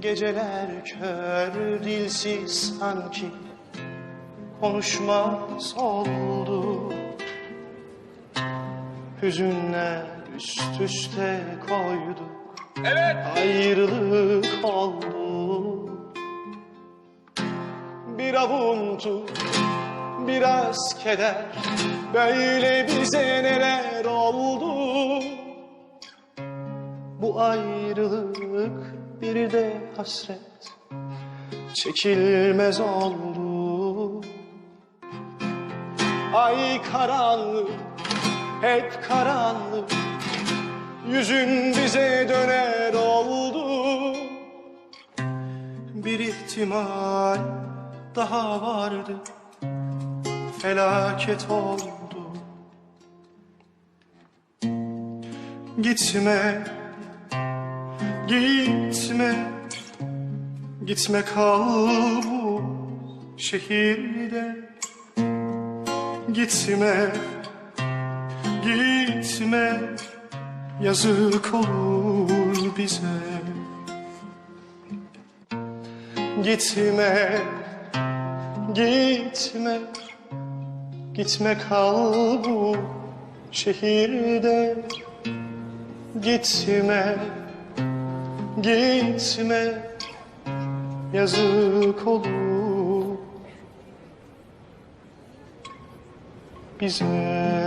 Geceler kör dilsiz sanki konuşmaz oldu. Hüzünler üst üste koyduk Evet. Ayrılık oldu. Bir avuntu biraz keder Böyle bize neler oldu? Bu ayrılık bir de hasret. Çekilmez oldu Ay karanlık hep karanlık. Yüzün bize döner oldu. Bir ihtimal daha vardı. Felaket oldu. Gitme Gitme Gitme kal bu şehirde. Gitme Gitme. Yazık olur bize. Gitme Gitme. Gitme kal bu şehirde. Gitme Gitme Yazık olur. Bize